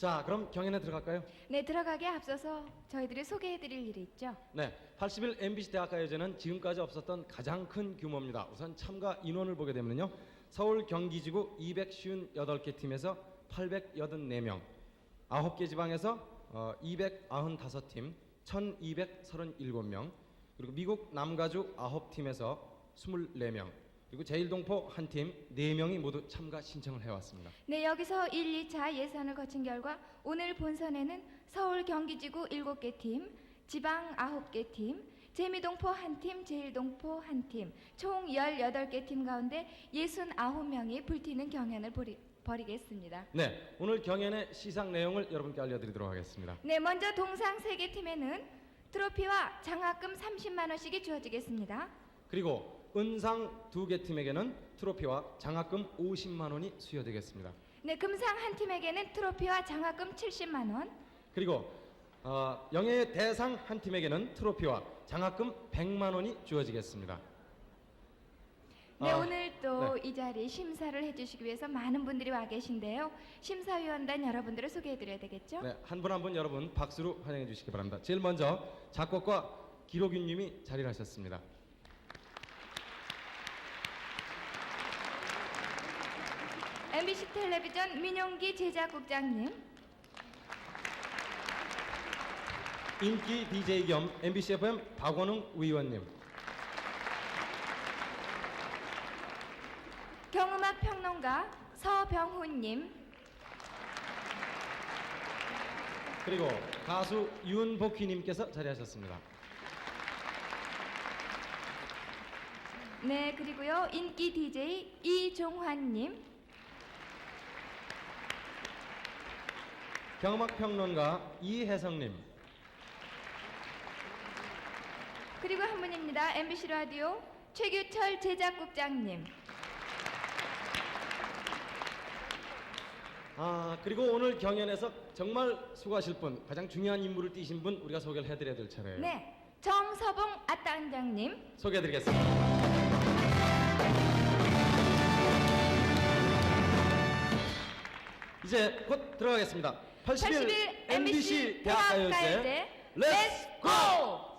자, 그럼 경연에 들어갈까요? 네, 들어가기에 앞서서 저희들이 소개해드릴 일이 있죠. 네, 80일 MBC 대학가요제는 지금까지 없었던 가장 큰 규모입니다. 우선 참가 인원을 보게 되면요, 서울 경기지구 258개 팀에서 884명, 9개 지방에서 어, 295팀, 1237명, 그리고 미국 남가주 9팀에서 24명, 그리고 제일동포 한팀 4명이 모두 참가 신청을 해왔습니다. 네, 여기서 1, 2차 예선을 거친 결과 오늘 본선에는 서울 경기지구 7개 팀, 지방 9개 팀, 재미동포 한 팀, 제일동포 한 팀, 총 18개 팀 가운데 69명이 불티는 경연을 벌이, 벌이겠습니다. 네, 오늘 경연의 시상 내용을 여러분께 알려드리도록 하겠습니다. 네, 먼저 동상 3개 팀에는 트로피와 장학금 30만 원씩이 주어지겠습니다. 그리고 은상 두 개 팀에게는 트로피와 장학금 50만 원이 수여되겠습니다. 네, 금상 한 팀에게는 트로피와 장학금 70만 원, 그리고 어, 영예의 대상 한 팀에게는 트로피와 장학금 100만 원이 주어지겠습니다. 네, 아, 오늘 또 이 자리 심사를 해주시기 위해서 많은 분들이 와 계신데요. 심사위원단 여러분들을 소개해드려야 되겠죠? 네, 한 분 한 분 여러분 박수로 환영해 주시기 바랍니다. 제일 먼저 작곡가 기록윤 님이 자리를 하셨습니다. MBC 텔레비전 민용기 제작국장님, 인기 DJ 겸 MBC FM 박원웅 의원님, 경음악 평론가 서병훈님, 그리고 가수 윤복희 님께서 자리하셨습니다. 네 그리고요. 인기 DJ 이종환님, 경음악 평론가 이혜성님, 그리고 한 분입니다. MBC 라디오 최규철 제작국장님. 아 그리고 오늘 경연에서 정말 수고하실 분 가장 중요한 임무를 띠신 분 우리가 소개를 해드려야 될 차례예요. 네 정서봉 아땅장님, 소개해드리겠습니다. 이제 곧 들어가겠습니다. 80일 80일 MBC 대학가요제 렛츠 고! 고!